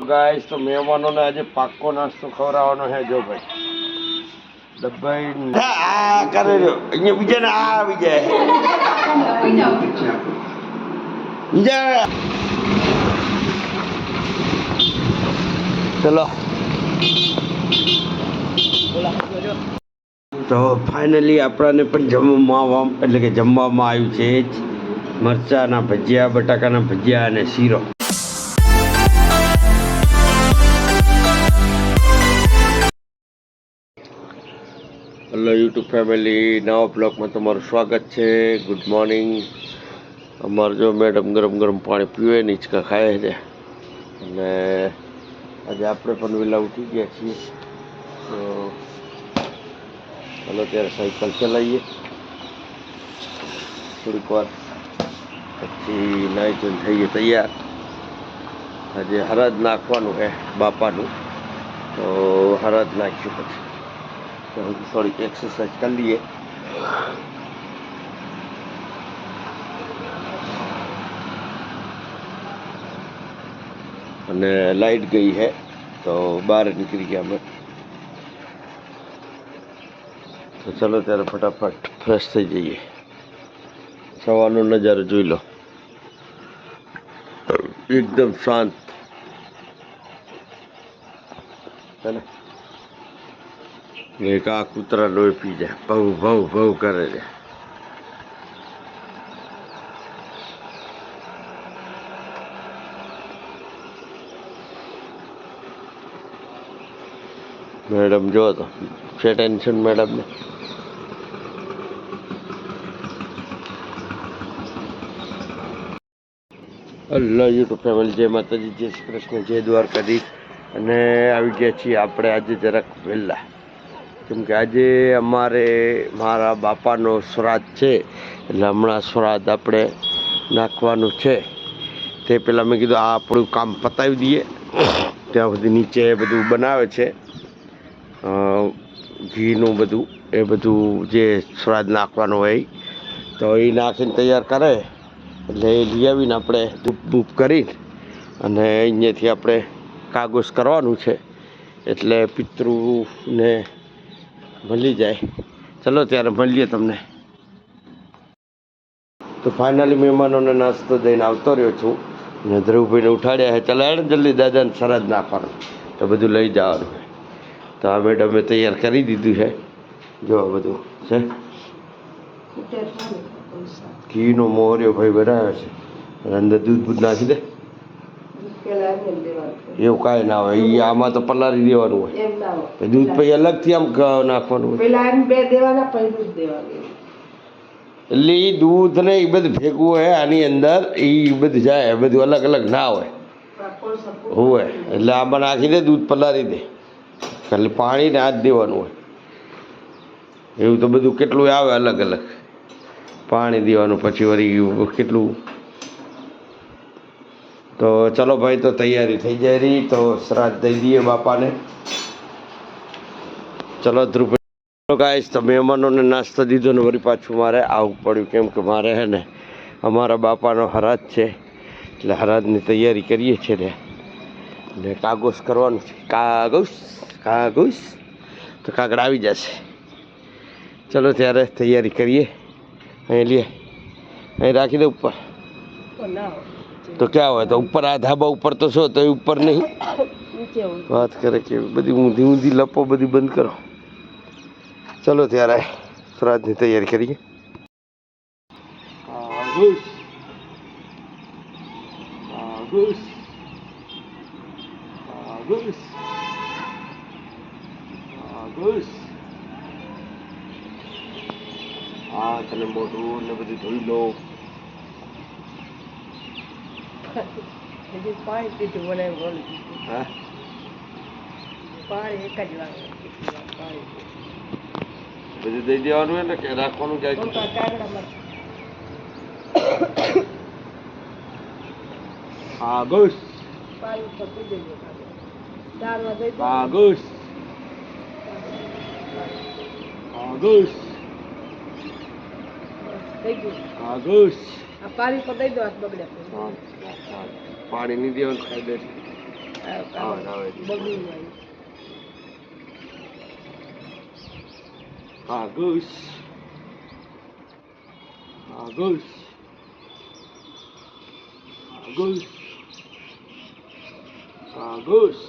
Guys, તો મહેમાનોને આજે પાક્કો નાસ્તો ખવડાવવાનો છે. જો ભાઈ, ડબ્બાઈ આ કરે જો અહીંયા બીજા ને આ આવી બીજા ચલો. તો ફાઇનલી આપણાને પણ જમવામાં, એટલે કે જમવામાં આવ્યું છે જ. મરચાના ભજીયા, બટાકાના ભજીયા અને શીરો. હેલો યુટ્યુબ ફેમિલી નવા બ્લોગમાં તમારું સ્વાગત છે. ગુડ મોર્નિંગ અમારે જો મેડમ ગરમ ગરમ પાણી પીવે, નીચકા ખાય છે. અને આજે આપણે પણ વહેલા ઉઠી ગયા છીએ. તો ચાલો ત્યારે સાયકલ ચલાવીએ. થોડીક વાર પછી નાહી ધોઈને થઈએ તૈયાર. આજે હરાજ નાખવાનું છે બાપાનું. તો હરાજ નાખ્યું પછી. તો હજી થોડીક એક્સરસાઇઝ કરી અને લાઈટ ગઈ હે તો બહાર નીકળી ગયા અમે તો ચલો ત્યારે ફટાફટ ફ્રેશ થઈ જઈએ સવારનો નજારો જોઈ લો એકદમ શાંત હે એક આ કૂતરા લોહી પી જાય. ભવ ભવ ભવ કરે છે. મેડમ, જો તો. છે ટેન્શન મેડમને હલો યુટ્યુબ ફેમિલી જય માતાજી, જય શ્રી કૃષ્ણ, જય દ્વારકાધીશ. અને આવી ગયા છીએ આપણે આજે જરાક વહેલા. કેમ કે આજે અમારે મારા બાપાનો શ્રાદ્ધ છે, એટલે હમણાં શ્રાદ્ધ આપણે નાખવાનું છે. તે પહેલાં મેં કીધું આ આપણું કામ પતાવી દઈએ. ત્યાં સુધી નીચે બધું બનાવે છે. ઘીનું બધું, એ બધું જે શ્રાદ્ધ નાખવાનું હોય. તો એ નાખીને તૈયાર કરે. એટલે એ લઈ આવીને આપણે ધૂપ ધૂપ કરી અને અહીંયાથી આપણે કાગોસ કરવાનું છે. એટલે પિતૃને મળી જાય. ચલો ત્યારે મળીએ તમને. તો ફાઇનલી મહેમાનોને નાસ્તો દઈને આવતો રહ્યો છું. અને ધ્રુવભાઈને ઉઠાડ્યા છે. ચાલો એને જલ્દી દાદાને સરજ નાખવાનું. તો બધું લઈ જવાનું તો આ મેડમે તૈયાર કરી દીધું છે. જો બધું છે. ઘીનો મોર્યો ભાઈ બનાવ્યો છે. અને અંદર દૂધ બૂધ નાખી દે. એવું કાંઈ ના હોય. એ આમાં તો પલારી દેવાનું હોય. દૂધ પછી અલગથી આમ નાખવાનું હોય. બે દેવાના પછી દૂધ દેવાનું એટલે એ દૂધ ને એ બધું ભેગું હોય આની અંદર એ બધું જાય. બધું અલગ અલગ ના હોય. હોય. એટલે આમાં નાખી દે દૂધ પલારી દે. એટલે પાણી ને હાથ દેવાનું હોય. એવું તો બધું કેટલું આવે અલગ અલગ. પાણી દેવાનું પછી વળી કેટલું તો ચલો ભાઈ, તો તૈયારી થઈ જાય રહી. તો શ્રાદ્ધ દઈ દઈએ બાપાને. ચલો ધ્રુવ ગાઈશ તો મહેમાનોને નાસ્તો દીધો ને વળી પાછું મારે આવવું પડ્યું. કેમ કે મારે હે ને, અમારા બાપાનો હરાજ છે. એટલે હરાજની તૈયારી કરીએ છીએ ને. ને કાગોસ કરવાનું છે. કાગોસ કાગોસ તો કાગડ આવી જશે. ચલો ત્યારે તૈયારી કરીએ. અહીં લઈએ અહીં રાખી દઉં ઉપર. ના. તો ક્યાં હોય? તો ઉપર આ ધાબા ઉપર તો છો તો એ ઉપર નહીં? વાત કરે કે બધી ઊંધી ઊંધી લપો બધી બંધ કરો. ચલો ત્યારે શ્રાદ્ધની તૈયારી કરીએ. હા તને મોઢું ને બધું ધોઈ લો. હજી પાણી પીધું મને એમ હા. પાણી એક જ વાર પાણી. બધું દઈ દેવાનું ને કે રાખવાનું. કાગોસ કાગોસ થઈ ગયું કાગોસ આ પાણી પર દઈ દો હાથ બગડે પાણી નહીં દેવાનું ખાઈ દે અવાજ આવે છે. બગડ્યું હોય. કાગસ કાગસ કાગસ કાગસ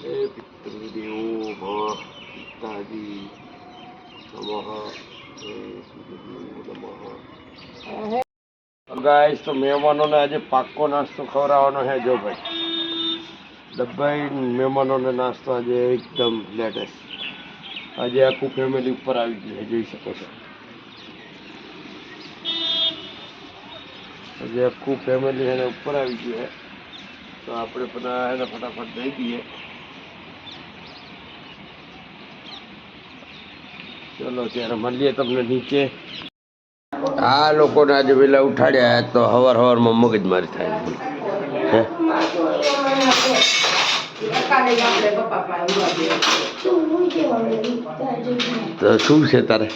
હે પિતૃદેવો ભવ પિતાજી નમઃ હે સૂર્યદેવો નમઃ ગાઈસ, તો મહેમાનોને આજે પાક્કો નાસ્તો ખવડાવવાનો છે. જો ભાઈ ડબ્બાઈ મહેમાનોને નાસ્તો આજે એકદમ લેટેસ્ટ. આજે આખું ફેમિલી ઉપર આવી ગયું જોઈ શકો છો. આજે આખું ફેમિલી એને ઉપર આવી ગયું છે. તો આપણે બધા એને ફટાફટ દઈ દઈએ. ચલો, ત્યારે મળીએ તમને નીચે. આ લોકોને આજે વહેલા ઉઠાડ્યા તો હવાર હવારમાં મગજમારી થાય. હે? તો શું છે તારે?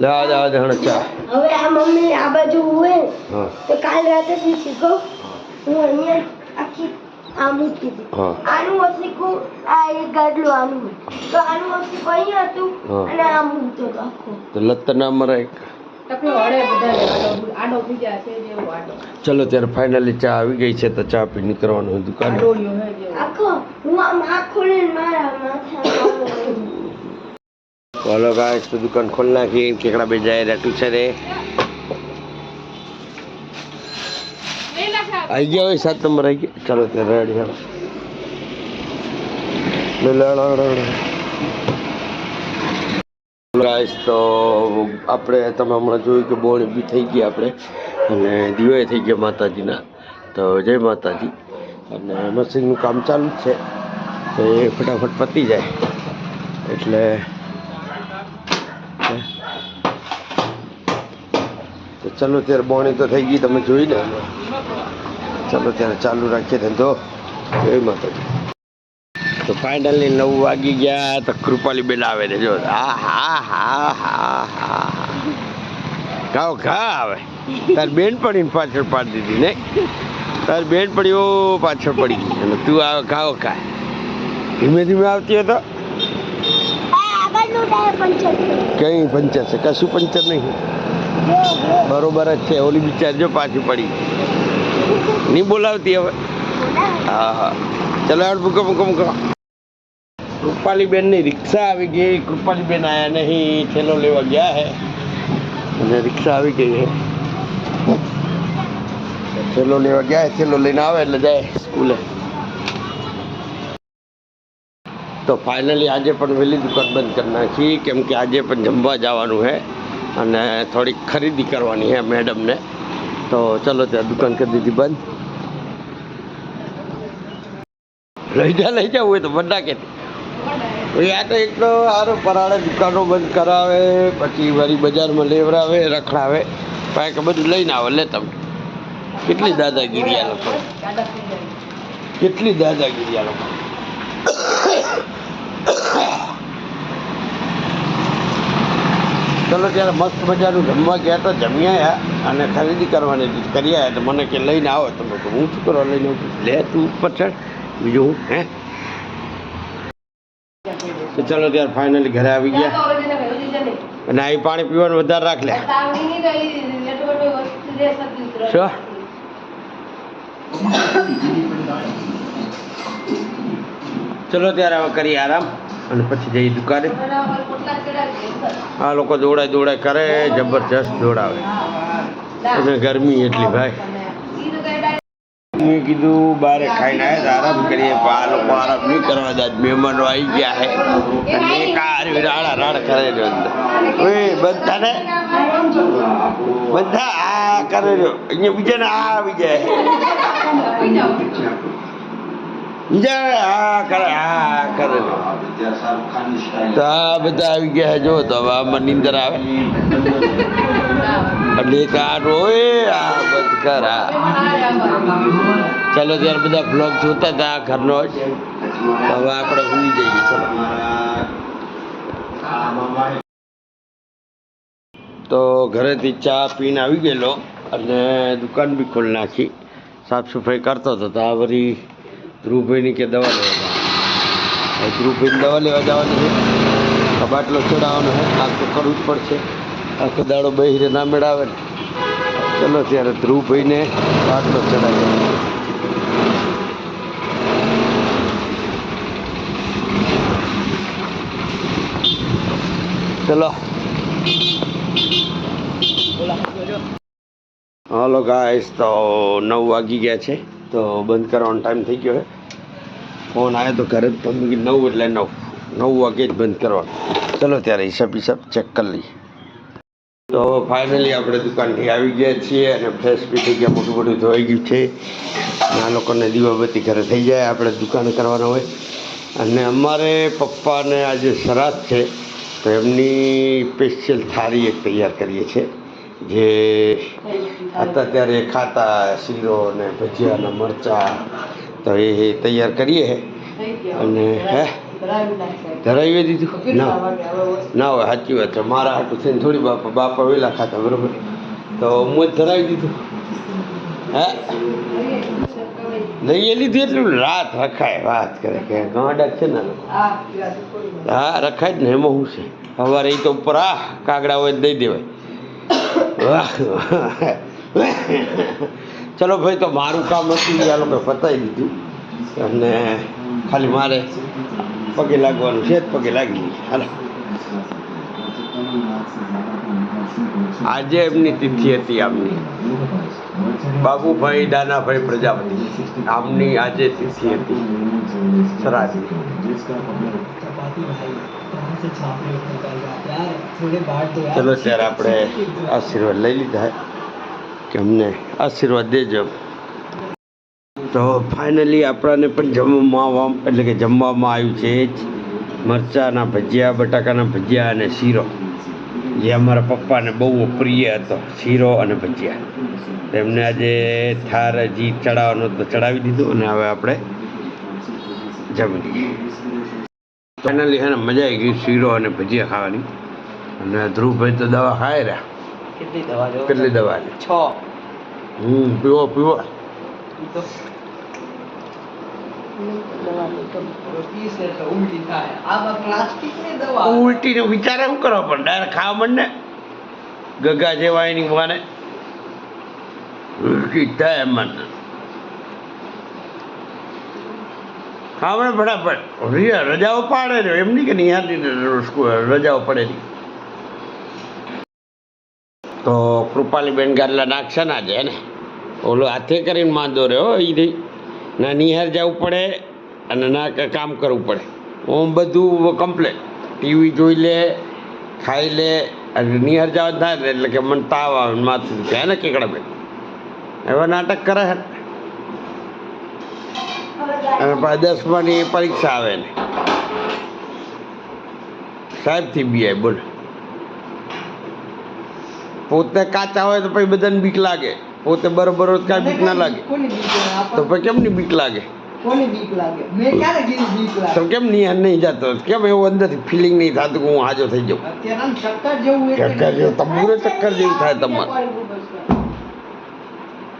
જવા દે ચા. હવે આ મમ્મી આ બાજુ હોય તો કાલ રાતે થી શીખો. હું અહીંયા આખી આ મૂકી આનું આ એક ગાડલું આનું. તો આનું ઓશીકું અહીંયા હતું. અને આ મૂકતો હતો આખો. તો લત ના મરાય ટકલો હળે બધાને આડો આડો બીજા છે જેવો આડો. ચલો ત્યારે ફાઇનલી ચા આવી ગઈ છે તો ચા પી નીકળવાનું દુકાન. આખો હું આમ આંખ મારા માથા ચાલો ગાઈસ તો દુકાન ખોલી નાખી કેકડા બે જાય રેટું છે રે આવી ગયા હોય સાત નંબર આવી ગયા. ચાલો ત્યારે રેડી હા લે લે લે લે લે. ગાઈસ તો આપણે તમે હમણાં જોયું કે બોણી બી થઈ ગઈ આપણે. અને દિવાય થઈ ગયા માતાજીના. તો જય માતાજી. અને મશીનનું કામ ચાલુ જ છે. તો એ ફટાફટ પતી જાય. એટલે તો ચાલો, ત્યારે બોણી તો થઈ ગઈ, તમે જોઈ ને ચલો ત્યારે ચાલુ રાખીએ ધંધો. એ માતાજી. તો ફાઇનલી નવ વાગી ગયા તો કૃપાલી બેન આવે છે. જો હા હા હા હા હા. ઘાવ ઘા આવે તાર બેન પડીને પાછળ પાડી દીધી ને? તાર બેન પડી, ઓ, પાછળ પડી ગઈ. અને તું આવે ઘાવ ખા. ધીમે ધીમે આવતી હતો કઈ પંચર છે? કશું પંચર નહીં. બરોબર જ છે. ઓલી બિચાર જો પાછી પડી નહીં બોલાવતી હવે. હા હા. ચલો યાર મૂકો મૂકો મૂકો. કૃપાલીબેનની રિક્ષા આવી ગઈ. કૃપાલીબેન આયા નહીં, થેલો લેવા ગયા હે. અને રિક્ષા આવી ગઈ હે. થેલો લેવા ગયા હે, થેલો લઈને આવે એટલે જાય સ્કૂલે. તો ફાઇનલી આજે પણ વહેલી દુકાન બંધ કરી નાખી, કેમ કે આજે પણ જમવા જવાનું છે અને થોડીક ખરીદી કરવાની છે મેડમને. તો ચલો ત્યાં દુકાન કરી દીધી બંધ. લઈ જા લઈ જાવ હોય તો બધા કે આ તો એક તો સારો પરાળે દુકાનો બંધ કરાવે, પછી વળી બજારમાં લેવડાવે, રખડાવે. પાછું બધું લઈને આવે લે તમે. કેટલી દાદાગીરી આ લોકો? કેટલી દાદાગીરી આ લોકો? ચલો ત્યારે મસ્ત મજાનું જમવા ગયા તો જમી આવ્યા અને ખરીદી કરવાની કરી આવ્યા તો મને કે લઈને આવો. તમે હું શું કરવા લઈને? લે તું ઉપર ચડ બીજું હે તો ચલો ત્યારે ફાઇનલી ઘરે આવી ગયા. અને આવી પાણી પીવાનું વધારે રાખ લે. શું? ચલો ત્યારે હવે કરીએ આરામ. અને પછી જઈ દુકાને. આ લોકો દોડાય દોડાય કરે, જબરજસ્ત દોડાવે. અને ગરમી એટલી ભાઈ. મેં કીધું, બારે ખાઈને આવ્યા આરામ કરીએ. પણ આ લોકો આરામ નહીં કરવા દે મહેમાનો આવી ગયા છે. અને એક રાડા રાડ કરે છે અંદર. ઓય બધા ને બધા આ કરે રહ્યો અહીંયા બીજાને આ આવી જાય બીજા આ કરે આ કરે તો ગયા જો, તો હવે આવે. એટલે એક આ રોય, આ બંધ કર ચાલો, ત્યારે બધા બ્લોગ જોતા હતા ઘરનો જ. હવે આપણે ભૂલી જઈએ, ચલો. તો ઘરેથી ચા પીને આવી ગયેલો અને દુકાન બી ખોલી નાખી. સાફ સફાઈ કરતો હતો, તો આ વળી ધ્રુવભાઈની કે દવા લેવા ધ્રુવભાઈની દવા લેવા જવાની છે. આ બાટલો ચડાવવાનો છે. આ તો કરવું જ પડશે. આખો દાડો બહીરે ના મેળાવે ને. ચલો ત્યારે ધ્રુવભાઈને બાટલો ચડાવી ચલો. હલો ગાઈસ તો નવ વાગી ગયા છે. તો બંધ કરવાનો ટાઈમ થઈ ગયો છે. ફોન આવ્યો તો ઘરે પણ નવ એટલે નવ. નવ વાગે જ બંધ કરવાનો. ચલો ત્યારે હિસાબ હિસાબ ચેક કરી લઈએ. તો ફાઇનલી આપણે દુકાનથી આવી ગયા છીએ અને ફ્રેશ બી થઈ ગયા, મોટું મોટું ધોઈ ગયું છે. આ લોકોને દીવાબત્તી ઘરે થઈ જાય, આપણે દુકાન કરવાના હોય. અને અમારે પપ્પાને આજે શ્રાદ્ધ છે, તો એમની સ્પેશિયલ થાળી એક તૈયાર કરીએ છીએ, જે હતા ત્યારે ખાતા શીરો ને ભજીયા ને મરચાં તો એ તૈયાર કરીએ અને હે? ધરાવી દીધું? ના. ના હોય સાચી વાત છે. મારા હાટું થઈને થોડી બાપા બાપા વેલા ખાતા બરોબર? તો હું જ ધરાવી દીધું. હે? લઈએ લીધું એટલું રાત રખાય વાત કરે કે ગાંડા છે ને હા રખાય જ ને એમાં શું છે? સવારે એ તો ઉપર આ કાગડા હોય દઈ દેવાય. વાહ. ચલો ભાઈ તો મારું કામ હતું એ આ લોકોએ પતાવી દીધું અને ખાલી મારે પગે લાગવાનું છે જ પગે લાગી ગઈ હાલો આજે એમની તિથિ હતી આમની બાબુભાઈ દાનાભાઈ પ્રજાપતિ આમની આજે તિથિ હતી। શ્રાદ્ધની ચલો ત્યારે આપણે આશીર્વાદ લઈ લીધા કે અમને આશીર્વાદ દેજો. તો ફાઇનલી આપણાને પણ જમવામાં એટલે કે જમવામાં આવ્યું છે જ મરચાના ભજીયા, બટાકાના ભજીયા અને શીરો. જે અમારા પપ્પાને બહુ પ્રિય હતો, શીરો અને ભજીયા. તેમને આજે થાર હજી ચડાવવાનો તો ચડાવી દીધું અને હવે આપણે જમી લઈએ. ફાઇનલી હે મજા આવી ગઈ શીરો અને ભજીયા ખાવાની. અને ધ્રુવભાઈ તો દવા ખાઈ રહ્યા. કેટલી દવા જો કેટલી દવા લે છ. હમ પીવો પીવો. તો ઉલટી થાય. આમાં પ્લાસ્ટિકની દવા. ઉલટીનો વિચાર એમ કરો પણ ડાયરેક્ટ ખાવા માંડ. ગગા જેવા એની માને ઉલટી થાય મને ખાવા ફટાફટ. રજાઓ પાડે એમ એમની કે નિહાળની રજાઓ પડે નહીં. તો કૃપાલીબેન ગાદલા નાખશે ના આજે ને? ઓલો હાથે કરીને માંદો રહ્યો એ રહી ના, નિહાર જવું પડે અને ના કામ કરવું પડે. ઓમ બધું કમ્પ્લેટ ટીવી જોઈ લે, ખાઈ લે, અને નિહાર જવા થાય ને એટલે કે મને તાવ આવે માથું કહે ને કેકડા બેન? હવે નાટક કરે ને. અને પાછી દસમાની પરીક્ષા આવે ને. સાહેબથી બી આય બોલ. પોતે કાચા હોય તો પછી બધાને બીક લાગે. પોતે બરોબર હોય કાંઈ બીક ના લાગે? તો પછી કેમની બીક લાગે? તો કેમ નિહાર નહીં જતો? કેમ એવું અંદરથી ફિલિંગ નહીં થતું કે હું હાજો થઈ જાઉં? ચક્કર જેવું ચક્કર જેવું થાય તમારે.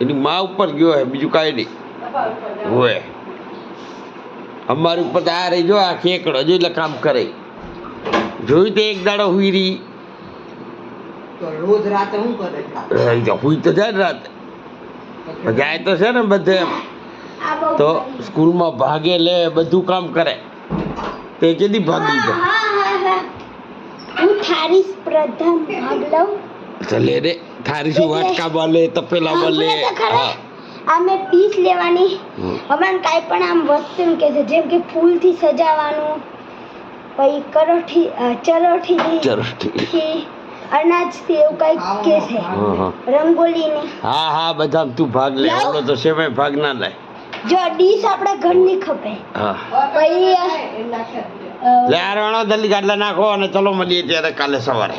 એની મા ઉપર ગયો હે બીજું કાંઈ નહીં. હોય અમારી ઉપર આ રહી જો આ એકડો જો એટલે કામ કરે. જોયું તે એક દાડો હુઈ રહી. તો રોજ રાતે શું કરે તો હુઈ તો જાય રાતે. જાય તો છે ને બધે તો સ્કૂલમાં ભાગે લે બધું કામ કરે. તે કેદી ભાગી જાય? હા, હા, હા. હું. થારી સ્પર્ધામાં ભાગ લઉં. ચલે રે. થારી શું વાટકા લે તપેલા લે સાંભળો હા. આ પીસ લેવાની. હમણાં કાઈ પણ આમ વસ્તુ કે છે જેમ કે ફૂલથી સજાવવાનું પછી કરોઠી ચરોઠી ચરોઠી ચલો ઠીકથી અનાજથી એવું કંઈક કે છે. રંગોલીની. હા હા બધા તું ભાગ લે. આવડો તો સેવે ભાગ ના લે. જો ડીશ આપણા ઘરની ખપે. હા. પછી લે આ રાણો જલ્દી ગાડલા નાખો અને ચલો મળીએ ત્યારે કાલે સવારે.